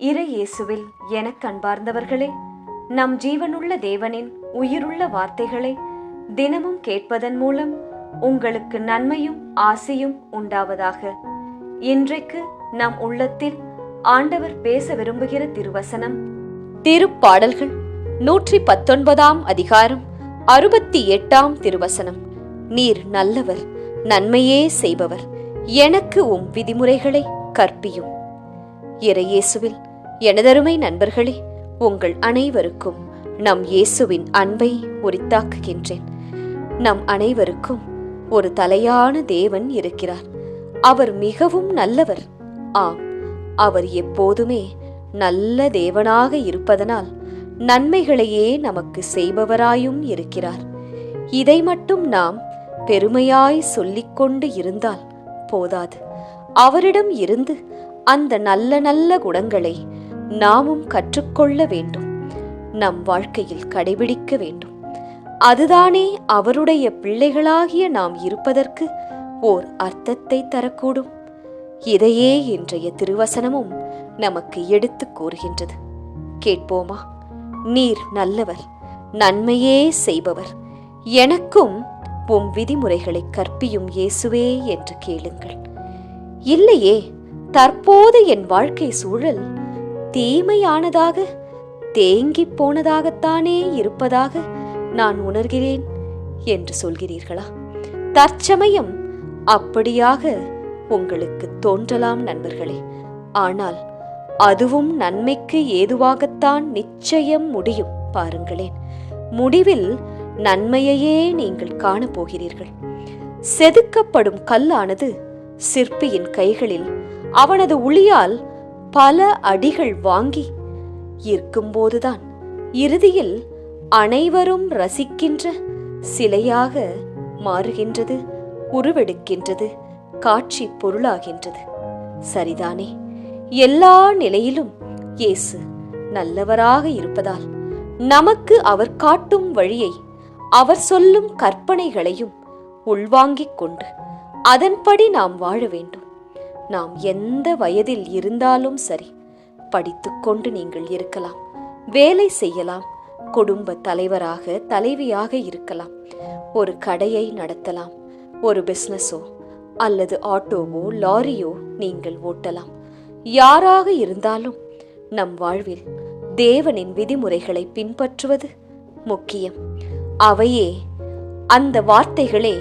இறை இயேசுவில் எனக் கண்பார்ந்தவர்களே நம் ஜீவனுள்ள தேவனின் உயிருள்ள வார்த்தைகளை தினமும் கேட்பதன் மூலம் உங்களுக்கு நன்மையும் ஆசையும் உண்டாவதாக. இன்றைக்கு நம் உள்ளத்தில் ஆண்டவர் பேச விரும்புகிற திருவசனம் திருப்பாடல்கள் நூற்றி பத்தொன்பதாம் அதிகாரம் அறுபத்தி எட்டாம் திருவசனம். நீர் நல்லவர் நன்மையே செய்பவர் எனக்கு உம் விதிமுறைகளை கற்பியும். இறையேசுவில் எனதருமை நண்பர்களே உங்கள் அனைவருக்கும் நம் இயேசுவின் அன்பை உரித்தாக்குகின்றேன். நம் அனைவருக்கும் ஒரு தலையான தேவன் இருக்கிறார். அவர் மிகவும் நல்லவர். ஆம் அவர் எப்போதுமே நல்ல தேவனாக இருப்பதனால் நன்மைகளையே நமக்கு செய்பவராயும் இருக்கிறார். இதை மட்டும் நாம் பெருமையாய் சொல்லிக்கொண்டு இருந்தால் போதாது. அவரிடம் இருந்து அந்த நல்ல நல்ல குணங்களை நாமும் கற்றுக்கொள்ள வேண்டும். நம் வாழ்க்கையில் கடைபிடிக்க வேண்டும். அதுதானே அவருடைய பிள்ளைகளாகிய நாம் இருப்பதற்கு ஓர் அர்த்தத்தை தரக்கூடும். இதையே இன்றைய திருவசனமும் நமக்கு எடுத்துக் கூறுகின்றது. கேட்போமா? நீர் நல்லவர் நன்மையே செய்பவர். எனக்கும் உம் விதிமுறைகளை கற்பியும் இயேசுவே என்று கேளுங்கள். இல்லையே தற்போது என் வாழ்க்கை சூழல் தீமையானதாக தேங்கிப் போனதாகத்தானே இருப்பதாக நான் உணர்கிறேன் என்று சொல்கிறீர்களா? தற்சமயம் அப்படியாக உங்களுக்கு தோன்றலாம் நண்பர்களே. ஆனால் அதுவும் நன்மைக்கு ஏதுவாகத்தான் நிச்சயம் முடியும் பாருங்களேன். முடிவில் நன்மையையே நீங்கள் காணப்போகிறீர்கள். செதுக்கப்படும் கல்லானது சிற்பியின் கைகளில் அவனது உளியால் பல அடிகள் வாங்கி இருக்கும்போதுதான் இறுதியில் அனைவரும் ரசிக்கின்ற சிலையாக மாறுகின்றது உருவெடுக்கின்றது காட்சி பொருளாகின்றது. சரிதானே? எல்லா நிலையிலும் இயேசு நல்லவராக இருப்பதால் நமக்கு அவர் காட்டும் வழியை அவர் சொல்லும் கற்பனைகளையும் உள்வாங்கிக் கொண்டு அதன்படி நாம் வாழ வேண்டும். நாம் எந்த வயதில் இருந்தாலும் சரி படித்துக்கொண்டு நீங்கள் இருக்கலாம் வேலை செய்யலாம் குடும்ப தலைவராக தலைவியாக இருக்கலாம் ஒரு கடையை நடத்தலாம் ஒரு பிஸ்னஸோ அல்லது ஆட்டோவோ லாரியோ நீங்கள் ஓட்டலாம். யாராக இருந்தாலும் நம் வாழ்வில் தேவனின் விதிமுறைகளை பின்பற்றுவது முக்கியம். அவையே அந்த வார்த்தைகளே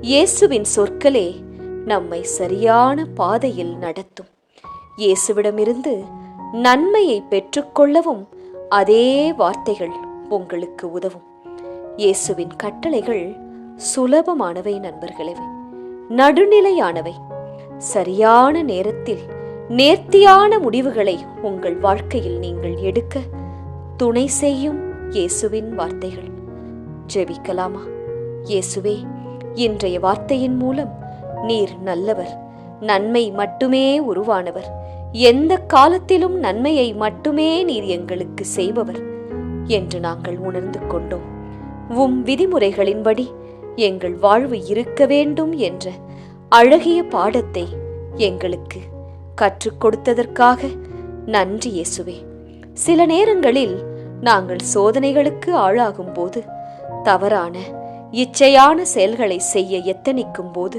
இயேசுவின் சொற்களே நம்மை சரியான பாதையில் நடத்தும். இயேசுவிடமிருந்து நன்மையை பெற்றுக்கொள்ளவும் அதே வார்த்தைகள் உங்களுக்கு உதவும். இயேசுவின் கட்டளைகள் சுலபமானவை நண்பர்களே. நடுநிலையானவை. சரியான நேரத்தில் நேர்த்தியான முடிவுகளை உங்கள் வாழ்க்கையில் நீங்கள் எடுக்க துணை செய்யும் இயேசுவின் வார்த்தைகள். ஜெபிக்கலாமா? இயேசுவே இன்றைய வார்த்தையின் மூலம் நீர் நல்லவர் நன்மை மட்டுமே உருவானவர். எந்த காலத்திலும் நன்மையை மட்டுமே நீர் எங்களுக்கு செய்பவர் என்று நாங்கள் உணர்ந்து கொண்டோம். உம் விதிமுறைகளின்படி எங்கள் வாழ்வு இருக்க வேண்டும் என்ற அழகிய பாடத்தை எங்களுக்கு கற்றுக் கொடுத்ததற்காக நன்றி இயேசுவே. சில நேரங்களில் நாங்கள் சோதனைகளுக்கு ஆளாகும் போது தவறான இச்சையான செயல்களை செய்ய எத்தனிக்கும் போது